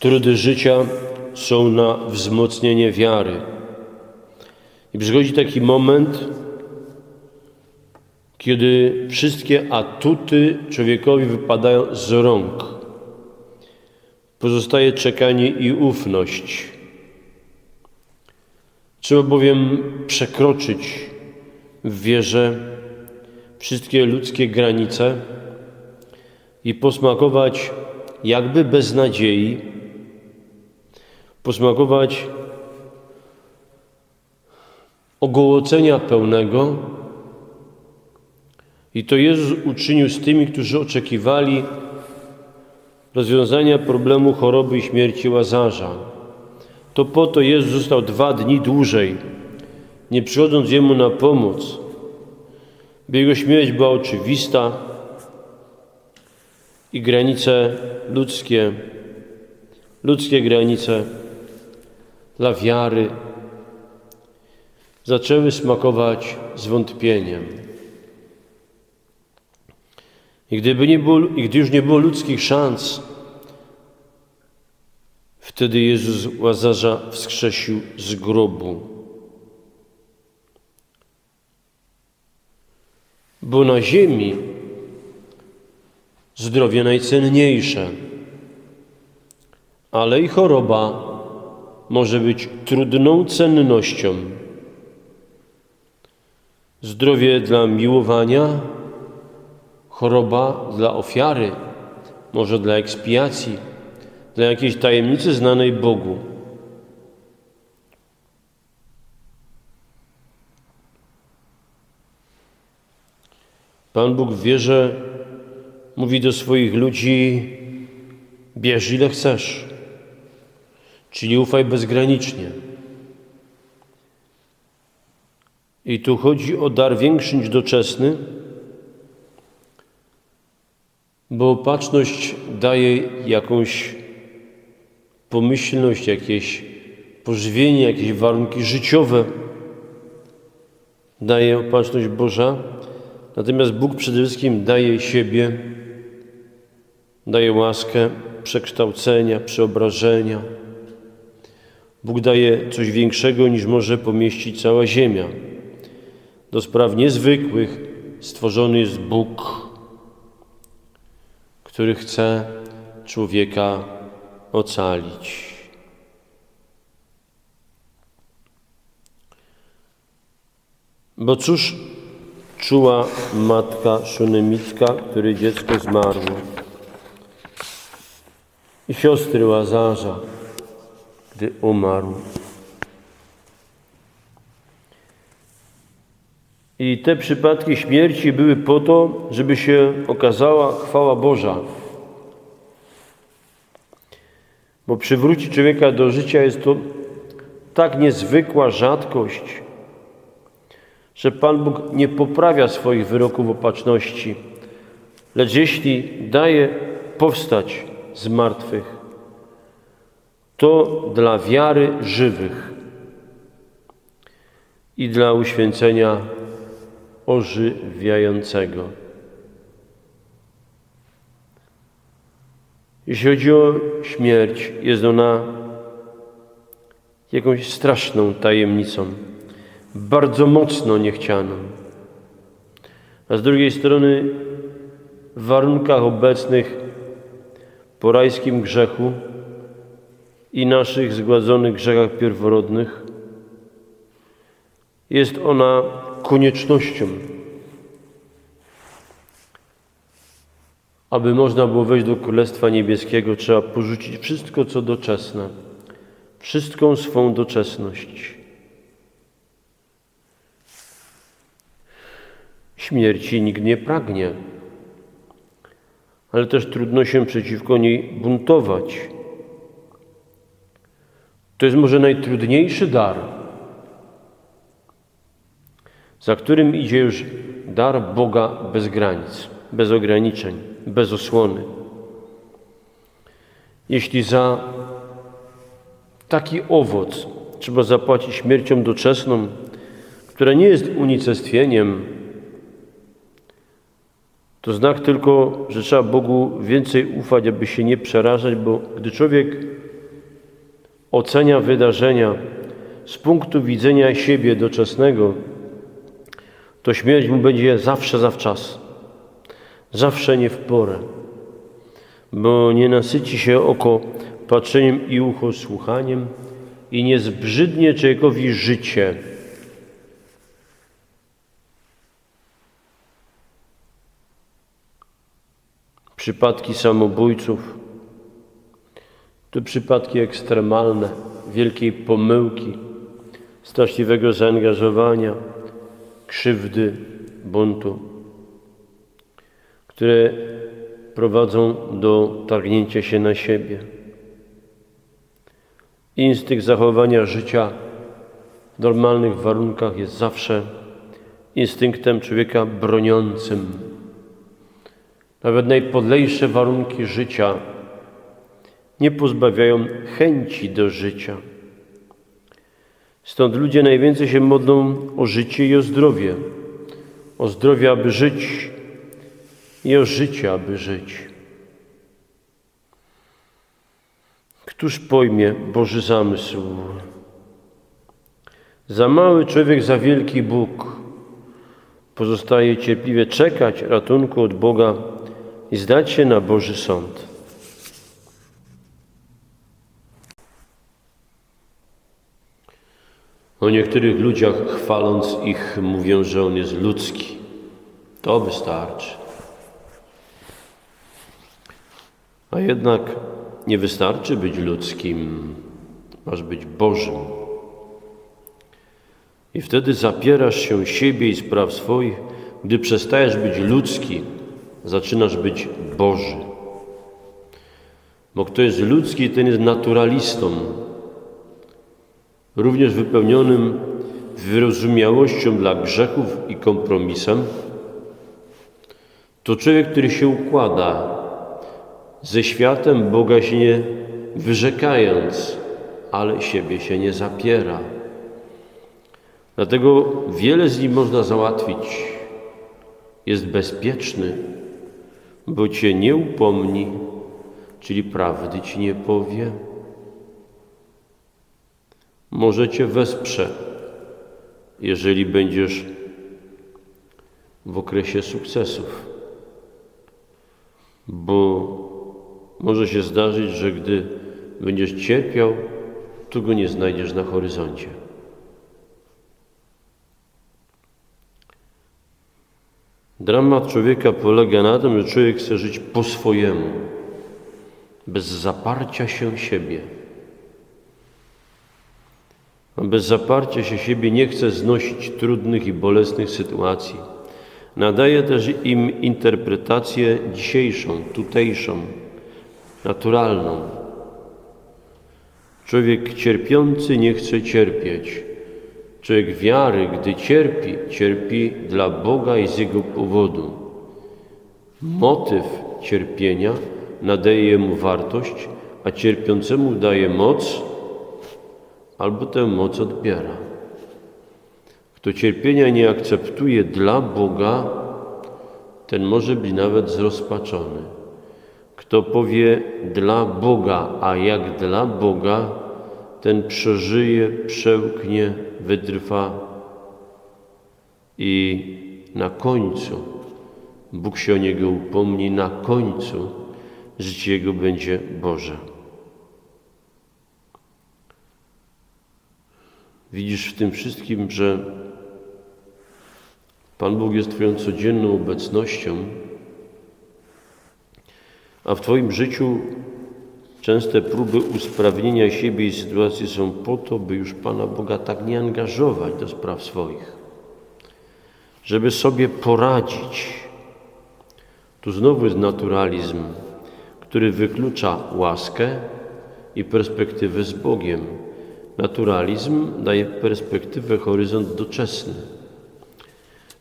Trudy życia są na wzmocnienie wiary. I przychodzi taki moment, kiedy wszystkie atuty człowiekowi wypadają z rąk. Pozostaje czekanie i ufność. Trzeba bowiem przekroczyć w wierze wszystkie ludzkie granice i posmakować jakby bez nadziei, posmakować ogołocenia pełnego. I to Jezus uczynił z tymi, którzy oczekiwali rozwiązania problemu choroby i śmierci Łazarza. To po to Jezus został dwa dni dłużej, nie przychodząc Jemu na pomoc, by Jego śmierć była oczywista i granice ludzkie, ludzkie granice dla wiary zaczęły smakować zwątpieniem. I gdyby nie było, i gdy już nie było ludzkich szans, wtedy Jezus Łazarza wskrzesił z grobu. Bo na ziemi zdrowie najcenniejsze, ale i choroba może być trudną cennością. Zdrowie dla miłowania, choroba dla ofiary, może dla ekspiacji, dla jakiejś tajemnicy znanej Bogu. Pan Bóg w wierze mówi do swoich ludzi: bierz ile chcesz, czyli ufaj bezgranicznie. I tu chodzi o dar większy niż doczesny, bo opatrzność daje jakąś pomyślność, jakieś pożywienie, jakieś warunki życiowe. Daje opatrzność Boża, natomiast Bóg przede wszystkim daje siebie, daje łaskę przekształcenia, przeobrażenia. Bóg daje coś większego niż może pomieścić cała ziemia. Do spraw niezwykłych stworzony jest Bóg, który chce człowieka ocalić. Bo cóż czuła matka Szunemitka, której dziecko zmarło? I siostry Łazarza, gdy umarł. I te przypadki śmierci były po to, żeby się okazała chwała Boża. Bo przywrócić człowieka do życia jest to tak niezwykła rzadkość, że Pan Bóg nie poprawia swoich wyroków opatrzności, lecz jeśli daje powstać z martwych, to dla wiary żywych i dla uświęcenia ożywiającego. Jeśli chodzi o śmierć, jest ona jakąś straszną tajemnicą, bardzo mocno niechcianą. A z drugiej strony, w warunkach obecnych po rajskim grzechu i naszych zgładzonych grzechach pierworodnych, jest ona koniecznością, aby można było wejść do Królestwa Niebieskiego, trzeba porzucić wszystko, co doczesne, wszystką swą doczesność. Śmierci nikt nie pragnie, ale też trudno się przeciwko niej buntować. To jest może najtrudniejszy dar za którym idzie już dar Boga bez granic, bez ograniczeń, bez osłony. Jeśli za taki owoc trzeba zapłacić śmiercią doczesną, która nie jest unicestwieniem, to znak tylko, że trzeba Bogu więcej ufać, aby się nie przerażać, bo gdy człowiek ocenia wydarzenia z punktu widzenia siebie doczesnego, to śmierć mu będzie zawsze zawczas, zawsze nie w porę, bo nie nasyci się oko patrzeniem i ucho słuchaniem i nie zbrzydnie człowiekowi życie. Przypadki samobójców to przypadki ekstremalne, wielkiej pomyłki, straszliwego zaangażowania, krzywdy, buntu, które prowadzą do targnięcia się na siebie. Instynkt zachowania życia w normalnych warunkach jest zawsze instynktem człowieka broniącym. Nawet najpodlejsze warunki życia nie pozbawiają chęci do życia. Stąd ludzie najwięcej się modlą o życie i o zdrowie. O zdrowie, aby żyć i o życie, aby żyć. Któż pojmie Boży zamysł? Za mały człowiek, za wielki Bóg. Pozostaje cierpliwie czekać ratunku od Boga i zdać się na Boży sąd. O niektórych ludziach chwaląc ich mówią, że on jest ludzki. To wystarczy. A jednak nie wystarczy być ludzkim, masz być Bożym. I wtedy zapierasz się siebie i spraw swoich, gdy przestajesz być ludzki, zaczynasz być Boży. Bo kto jest ludzki, ten jest naturalistą, również wypełnionym wyrozumiałością dla grzechów i kompromisem. To człowiek, który się układa ze światem, Boga się nie wyrzekając, ale siebie się nie zapiera. Dlatego wiele z nim można załatwić. Jest bezpieczny, bo cię nie upomni, czyli prawdy ci nie powie. Może cię wesprze, jeżeli będziesz w okresie sukcesów, bo może się zdarzyć, że gdy będziesz cierpiał, to go nie znajdziesz na horyzoncie. Dramat człowieka polega na tym, że człowiek chce żyć po swojemu, bez zaparcia się siebie. A bez zaparcia się siebie nie chce znosić trudnych i bolesnych sytuacji. Nadaje też im interpretację dzisiejszą, tutejszą, naturalną. Człowiek cierpiący nie chce cierpieć. Człowiek wiary, gdy cierpi, cierpi dla Boga i z Jego powodu. Motyw cierpienia nadaje mu wartość, a cierpiącemu daje moc albo tę moc odbiera. Kto cierpienia nie akceptuje dla Boga, ten może być nawet zrozpaczony. Kto powie dla Boga, a jak dla Boga, ten przeżyje, przełknie, wytrwa i na końcu Bóg się o niego upomni, na końcu życie jego będzie Boże. Widzisz w tym wszystkim, że Pan Bóg jest Twoją codzienną obecnością, a w Twoim życiu częste próby usprawnienia siebie i sytuacji są po to, by już Pana Boga tak nie angażować do spraw swoich, żeby sobie poradzić. Tu znowu jest naturalizm, który wyklucza łaskę i perspektywę z Bogiem. Naturalizm daje perspektywę, horyzont doczesny.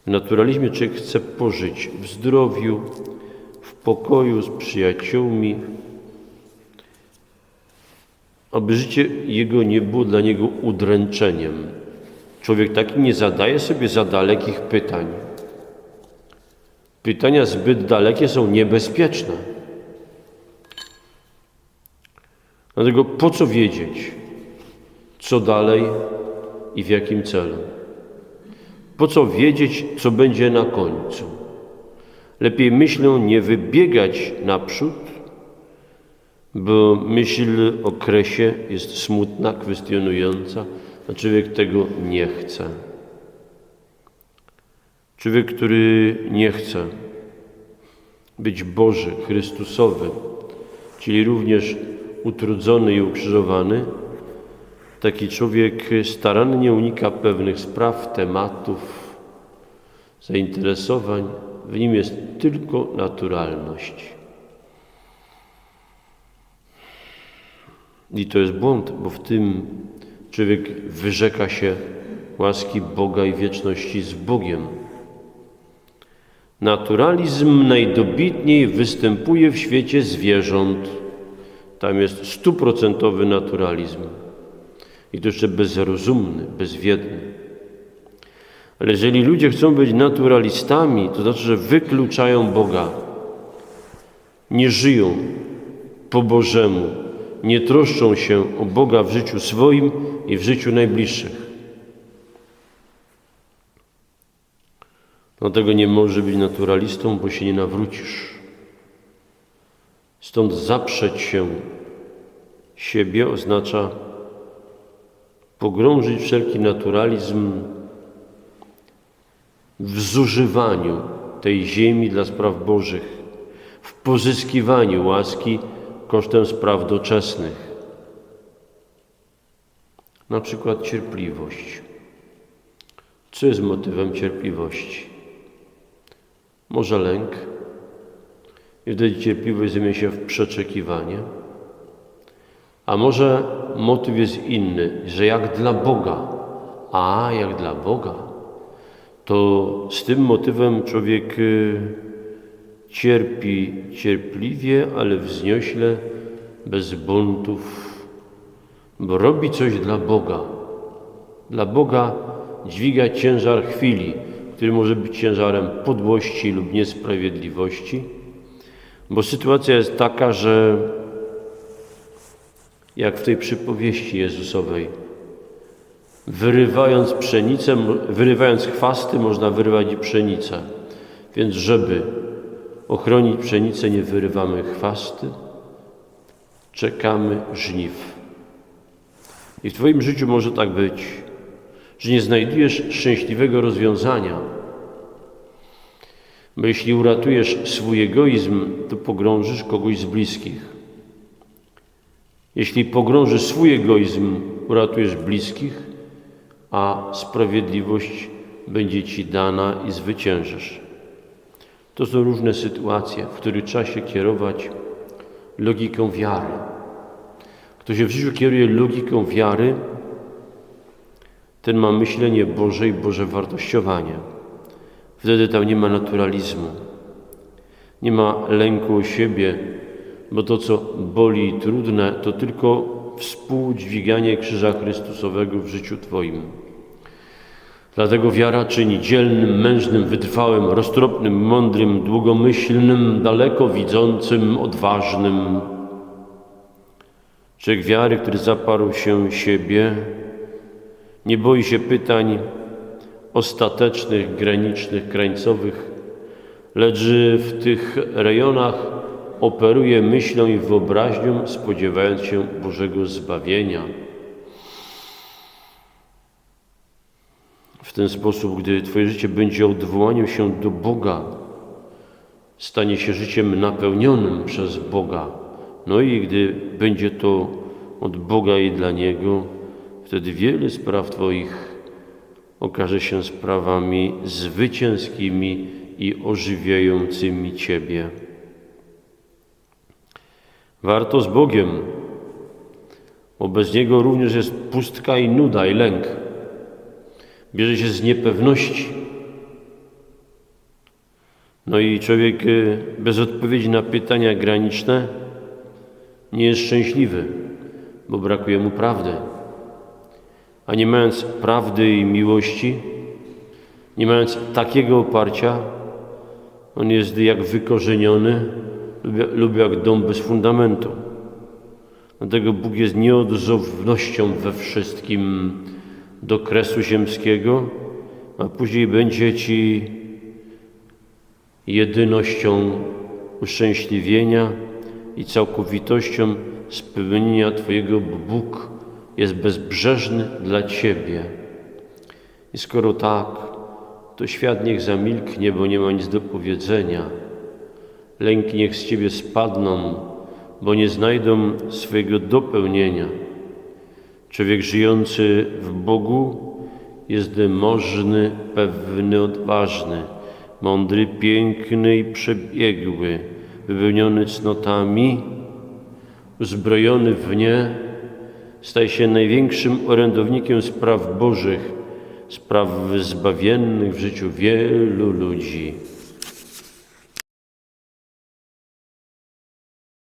W naturalizmie człowiek chce pożyć w zdrowiu, w pokoju z przyjaciółmi, aby życie jego nie było dla niego udręczeniem. Człowiek taki nie zadaje sobie za dalekich pytań. Pytania zbyt dalekie są niebezpieczne. Dlatego po co wiedzieć? Co dalej i w jakim celu. Po co wiedzieć, co będzie na końcu? Lepiej myślą nie wybiegać naprzód, bo myśl o kresie jest smutna, kwestionująca, a człowiek tego nie chce. Człowiek, który nie chce być Boży, Chrystusowy, czyli również utrudzony i ukrzyżowany, taki człowiek starannie unika pewnych spraw, tematów, zainteresowań. W nim jest tylko naturalność. I to jest błąd, bo w tym człowiek wyrzeka się łaski Boga i wieczności z Bogiem. Naturalizm najdobitniej występuje w świecie zwierząt. Tam jest stuprocentowy naturalizm. Jeszcze bezrozumny, bezwiedny. Ale jeżeli ludzie chcą być naturalistami, to znaczy, że wykluczają Boga. Nie żyją po Bożemu, nie troszczą się o Boga w życiu swoim i w życiu najbliższych. Dlatego nie może być naturalistą, bo się nie nawrócisz. Stąd zaprzeć się siebie oznacza pogrążyć wszelki naturalizm w zużywaniu tej ziemi dla spraw Bożych, w pozyskiwaniu łaski kosztem spraw doczesnych. Na przykład cierpliwość. Co jest motywem cierpliwości? Może lęk, i wtedy cierpliwość zamienia się w przeczekiwanie. A może motyw jest inny, że jak dla Boga, a jak dla Boga, to z tym motywem człowiek y, cierpi cierpliwie, ale wzniośle, bez buntów, bo robi coś dla Boga. Dla Boga dźwiga ciężar chwili, który może być ciężarem podłości lub niesprawiedliwości, bo sytuacja jest taka, że jak w tej przypowieści Jezusowej, wyrywając pszenicę, wyrywając chwasty, można wyrywać i pszenicę. Więc żeby ochronić pszenicę, nie wyrywamy chwasty, czekamy żniw. I w Twoim życiu może tak być, że nie znajdujesz szczęśliwego rozwiązania. Bo jeśli uratujesz swój egoizm, to pogrążysz kogoś z bliskich. Jeśli pogrążysz swój egoizm, uratujesz bliskich, a sprawiedliwość będzie Ci dana i zwyciężysz. To są różne sytuacje, w których trzeba się kierować logiką wiary. Kto się w życiu kieruje logiką wiary, ten ma myślenie Boże i Boże wartościowanie. Wtedy tam nie ma naturalizmu, nie ma lęku o siebie, bo to, co boli i trudne, to tylko współdźwiganie Krzyża Chrystusowego w życiu Twoim. Dlatego wiara czyni dzielnym, mężnym, wytrwałym, roztropnym, mądrym, długomyślnym, daleko widzącym, odważnym. Człowiek wiary, który zaparł się siebie, nie boi się pytań ostatecznych, granicznych, krańcowych, lecz w tych rejonach operuje myślą i wyobraźnią, spodziewając się Bożego zbawienia. W ten sposób, gdy Twoje życie będzie odwołaniem się do Boga, stanie się życiem napełnionym przez Boga. No i gdy będzie to od Boga i dla Niego, wtedy wiele spraw Twoich okaże się sprawami zwycięskimi i ożywiającymi Ciebie. Warto z Bogiem, bo bez Niego również jest pustka i nuda i lęk. Bierze się z niepewności. No i człowiek y, bez odpowiedzi na pytania graniczne nie jest szczęśliwy, bo brakuje mu prawdy. A nie mając prawdy i miłości, nie mając takiego oparcia, on jest jak wykorzeniony lub jak dom bez fundamentu. Dlatego Bóg jest nieodzownością we wszystkim do kresu ziemskiego, a później będzie Ci jedynością uszczęśliwienia i całkowitością spełnienia Twojego, bo Bóg jest bezbrzeżny dla Ciebie. I skoro tak, to świat niech zamilknie, bo nie ma nic do powiedzenia. Lęki niech z Ciebie spadną, bo nie znajdą swojego dopełnienia. Człowiek żyjący w Bogu jest możny, pewny, odważny, mądry, piękny i przebiegły, wypełniony cnotami, uzbrojony w nie, staje się największym orędownikiem spraw Bożych, spraw zbawiennych w życiu wielu ludzi.